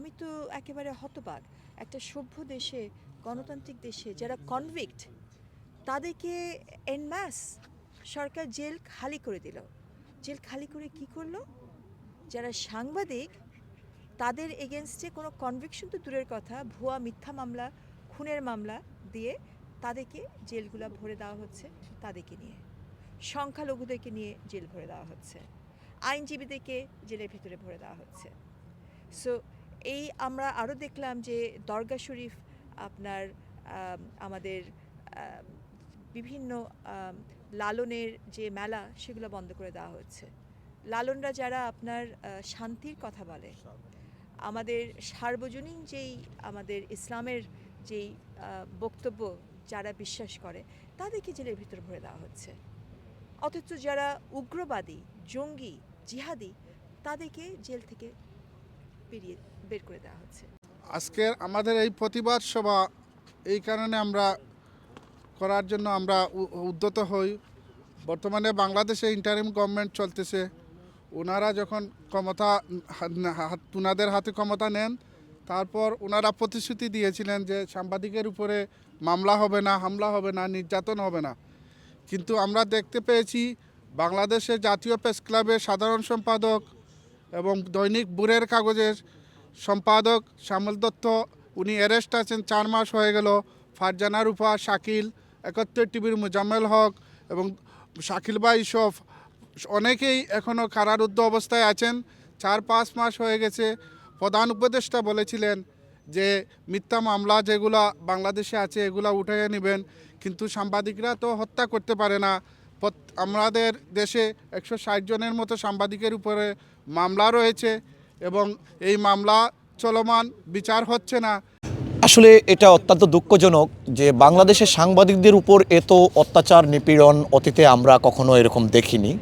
আমি তো একেবারে হতবাক। একটা সভ্য দেশে, গণতান্ত্রিক দেশে যারা কনভিক্ট তাদেরকে এনম্যাস সরকার জেল খালি করে দিল। জেল খালি করে কি করল? যারা সাংবাদিক, তাদের এগেনস্টে কোনো কনভিকশন তো দূরের কথা, ভুয়া মিথ্যা মামলা, খুনের মামলা দিয়ে তাদেরকে জেলগুলা ভরে দেওয়া হচ্ছে তাদেরকে নিয়ে। সংখ্যালঘুদেরকে নিয়ে জেল ভরে দেওয়া হচ্ছে। আইনজীবীদেরকে জেলের ভিতরে ভরে দেওয়া হচ্ছে। সো এই আমরা আরও দেখলাম যে দরগা শরীফ আপনার আমাদের বিভিন্ন লালনের যে মেলা সেগুলো বন্ধ করে দেওয়া হচ্ছে। লালনরা যারা আপনার শান্তির কথা বলে, আমাদের সার্বজনীন যেই আমাদের ইসলামের যেই বক্তব্য যারা বিশ্বাস করে, তাদেরকে জেলের ভিতর ভরে দেওয়া হচ্ছে। অথচ যারা উগ্রবাদী, জঙ্গি, জিহাদি, তাদেরকে জেল থেকে বের করে দেওয়া হচ্ছে। আজকের আমাদের এই প্রতিবাদ সভা এই কারণে আমরা করার জন্য আমরা উদ্যত হই। বর্তমানে বাংলাদেশে ইন্টারিম গভর্নমেন্ট চলতেছে। ওনারা যখন ক্ষমতা ওনাদের হাতে ক্ষমতা নেন, তারপর ওনারা প্রতিশ্রুতি দিয়েছিলেন যে সাংবাদিকের উপরে মামলা হবে না, হামলা হবে না, নির্যাতন হবে না। কিন্তু আমরা দেখতে পেয়েছি বাংলাদেশের জাতীয় প্রেস ক্লাবের সাধারণ সম্পাদক এবং দৈনিক বুরের কাগজের সম্পাদক শ্যামল দত্ত, উনি অ্যারেস্ট আছেন চার মাস হয়ে গেল। ফারজানা রূপা শাকিল একাত্তর টিভির মুজাম্মেল হক এবং শাকিল বা ইসফ অনেকেই এখনও কারারুদ্ধ অবস্থায় আছেন। চার পাঁচ মাস হয়ে গেছে। প্রধান উপদেষ্টা বলেছিলেন যে, মিথ্যা মামলা যেগুলা বাংলাদেশে আছে এগুলা উঠে নেবেন, কিন্তু সাংবাদিকরা তো হত্যা করতে পারে না। আমাদের দেশে একশো ষাট জনের মতো সাংবাদিকের উপরে মামলা রয়েছে এবং এই মামলা চলমান, বিচার হচ্ছে না। আসলে এটা অত্যন্ত দুঃখজনক যে বাংলাদেশের সাংবাদিকদের উপর এত অত্যাচার, নিপীড়ন অতীতে আমরা কখনো এরকম দেখিনি।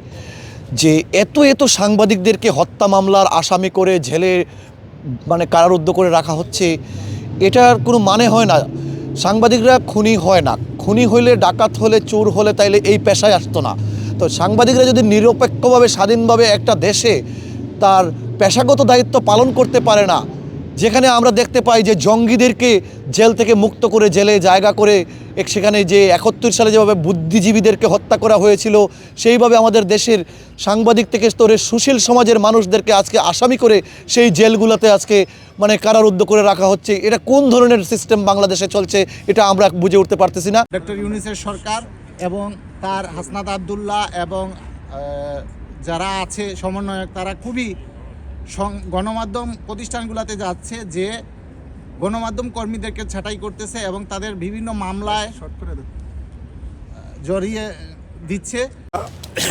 যে এত এত সাংবাদিকদেরকে হত্যা মামলার আসামি করে ঝেলে মানে কারারুদ্ধ করে রাখা হচ্ছে, এটার কোনো মানে হয় না। সাংবাদিকরা খুনি হয় না। খুনি হইলে ডাকাত হলে, চোর হলে তাইলে এই পেশায় আসতো না। তো সাংবাদিকরা যদি নিরপেক্ষভাবে, স্বাধীনভাবে একটা দেশে তার পেশাগত দায়িত্ব পালন করতে পারে না। যেখানে আমরা দেখতে পাই যে জঙ্গিদেরকে জেল থেকে মুক্ত করে জেলে জায়গা করে এক সেখানে যে একাত্তর সালে যেভাবে বুদ্ধিজীবীদেরকে হত্যা করা হয়েছিল, সেইভাবে আমাদের দেশের সাংবাদিক থেকে স্তরে সুশীল সমাজের মানুষদেরকে আজকে আসামি করে সেই জেলগুলোতে আজকে মানে কারারুদ্ধ করে রাখা হচ্ছে। এটা কোন ধরনের সিস্টেম বাংলাদেশে চলছে, এটা আমরা বুঝে উঠতে পারতেছি না। ডক্টর ইউনিসের সরকার এবং তার হাসনাত আবদুল্লাহ এবং যারা আছে সমন্বয়ক তারা খুবই গণমাধ্যম প্রতিষ্ঠানগুলোতে যাচ্ছে যে গণমাধ্যম কর্মীদেরকে ছাঁটাই করতেছে এবং তাদের বিভিন্ন মামলায় জড়িয়ে দিচ্ছে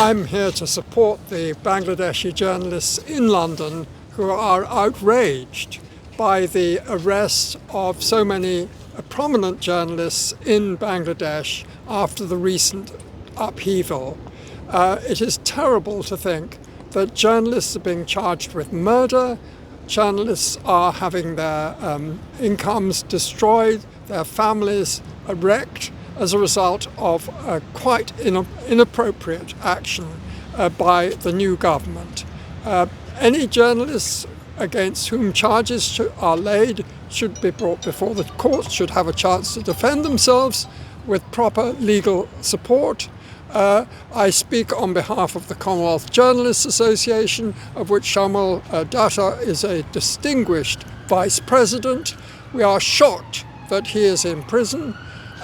I'm here to support the Bangladeshi journalists in London who are outraged by the arrest of so many uh, prominent journalists in Bangladesh after the recent upheaval. Uh, it is terrible to think that journalists are being charged with murder, journalists are having their um, incomes destroyed, their families wrecked as a result of uh, quite in- inappropriate action uh, by the new government. Uh, any journalists against whom charges are laid should be brought before the courts, should have a chance to defend themselves with proper legal support. Uh, I speak on behalf of the Commonwealth Journalists Association, of which Shamal uh, Datta is a distinguished vice president. We are shocked that he is in prison,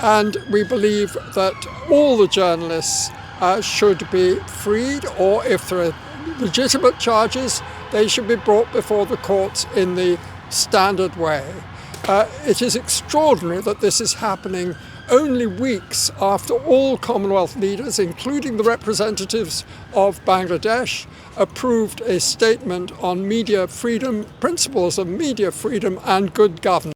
and we believe that all the journalists uh, should be freed, or if there are legitimate charges, they should be brought before the courts in the standard way. Uh, it is extraordinary that this is happening only weeks after all Commonwealth leaders, including the representatives of Bangladesh, approved a statement on media freedom, principles of media freedom and good governance.